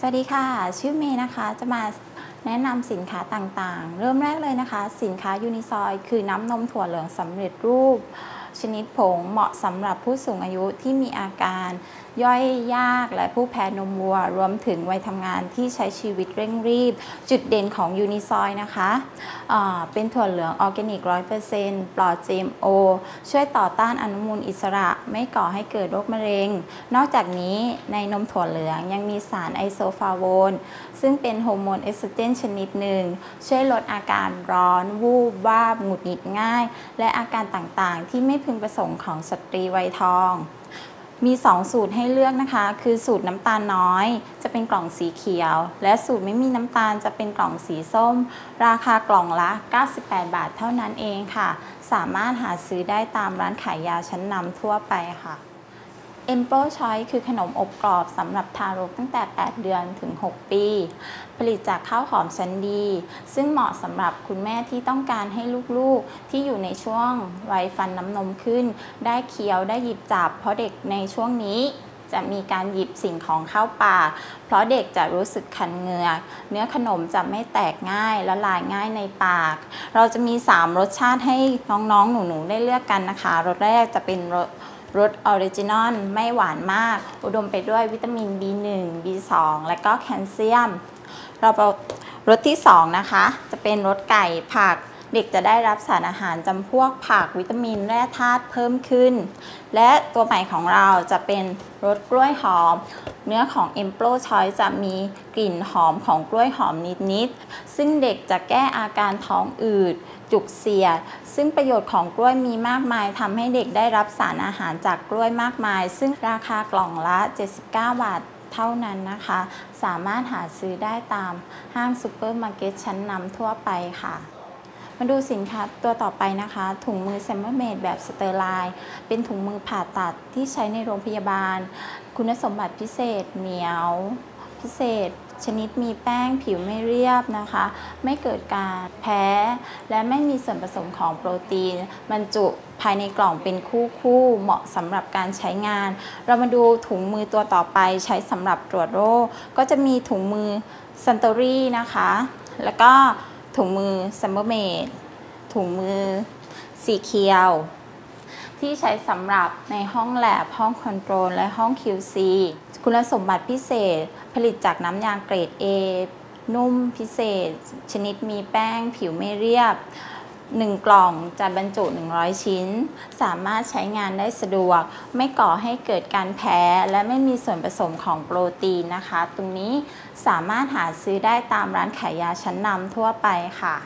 สวัสดีค่ะ ชื่อเมย์นะคะ จะมาแนะนำสินค้าต่างๆ เริ่มแรกเลยนะคะ สินค้ายูนิซอย คือน้ำนมถั่วเหลืองสำเร็จรูป ชนิดผงเหมาะสำหรับผู้สูงอายุที่มีอาการย่อยยากและผู้แพ้นมวัว รวมถึงวัยทำงานที่ใช้ชีวิตเร่งรีบ จุดเด่นของยูนิซอยนะคะอ่าเป็นถั่วเหลืองออร์แกนิก 100%ปลอด GMO ช่วยต่อต้านอนุมูลอิสระไม่ก่อให้เกิดโรคมะเร็ง นอกจากนี้ในนมถั่วเหลืองยังมีสารไอโซฟาโวนซึ่งเป็นฮอร์โมนเอสโตรเจนชนิดหนึ่ง ช่วยลดอาการร้อน วูบวาบหงุดหงิดง่าย และอาการต่างๆ ที่ไม่พึงประสงค์ของสตรีวัยทอง มี 2 สูตรให้เลือกนะคะ คือสูตรน้ำตาลน้อย จะเป็นกล่องสีเขียว และสูตรไม่มีน้ำตาลจะเป็นกล่องสีส้ม ราคากล่องละ 98 บาทเท่านั้นเองค่ะ สามารถหาซื้อได้ตามร้านขายยาชั้นนำทั่วไปค่ะ e m p o Choice คือขนมอบกรอบสำหรับทารกตั้งแต่ 8 เดือนถึง 6 ปี ผลิตจากข้าวหอมชั้นดี ซึ่งเหมาะสำหรับคุณแม่ที่ต้องการให้ลูกๆ ที่อยู่ในช่วงวัยฟันน้ำนมขึ้น ได้เคี้ยวได้หยิบจับ เพราะเด็กในช่วงนี้จะมีการหยิบสิ่งของเข้าปาก เพราะเด็กจะรู้สึกคันเหงือก เนื้อขนมจะไม่แตกง่ายและลายง่ายในปาก เราจะมี 3 รสชาติให้น้องๆ หนูๆ ได้เลือกกันนะคะ รสแรกจะเป็นรส รสออริจินอลไม่หวานมาก อุดมไปด้วยวิตามิน B1 B2 และก็แคลเซียม เราเอารสที่ 2 นะคะ จะเป็นรสไก่ผัก เด็กจะได้รับสารอาหารจำพวกผักวิตามินแร่ธาตุเพิ่มขึ้น และตัวใหม่ของเราจะเป็นรสกล้วยหอม เนื้อของ e m p l o Choice จะมีกลิ่นหอมของกล้วยหอมนิดๆ ซึ่งเด็กจะแก้อาการท้องอืด จุกเสียด ซึ่งประโยชน์ของกล้วยมีมากมายทำให้เด็กได้รับสารอาหารจากกล้วยมากมาย ซึ่งราคากล่องละ 79 บาทเท่านั้นนะคะ สามารถหาซื้อได้ตามห้างซูเปอร์มาร์เก็ตชั้นนำทั่วไปค่ะ มาดูสินค้าตัวต่อไปนะคะ ถุงมือเซมเมอร์เมดแบบสเตอร์ไลน์เป็นถุงมือผ่าตัดที่ใช้ในโรงพยาบาล คุณสมบัติพิเศษเหนียว พิเศษ ชนิดมีแป้งผิวไม่เรียบนะคะ ไม่เกิดการแพ้ และไม่มีส่วนผสมของโปรตีนบรรจุภายในกล่องเป็นคู่คู่ๆเหมาะสำหรับการใช้งาน เรามาดูถุงมือตัวต่อไปใช้สำหรับตรวจโรคก็จะมีถุงมือซันโตรีนะคะ แล้วก็ ถุงมือซัมเบอร์เมดถุงมือสีเขียว ที่ใช้สำหรับในห้องแลบห้องคอนโทรลและห้อง QC คุณสมบัติพิเศษผลิตจากน้ำยางเกรด A นุ่มพิเศษ ชนิดมีแป้งผิวไม่เรียบ 1 กล่องจะบรรจุ 100 ชิ้น สามารถใช้งานได้สะดวก ไม่ก่อให้เกิดการแพ้ และไม่มีส่วนผสมของโปรตีนนะคะ ตรงนี้สามารถหาซื้อได้ตามร้านขายยาชั้นนำทั่วไปค่ะ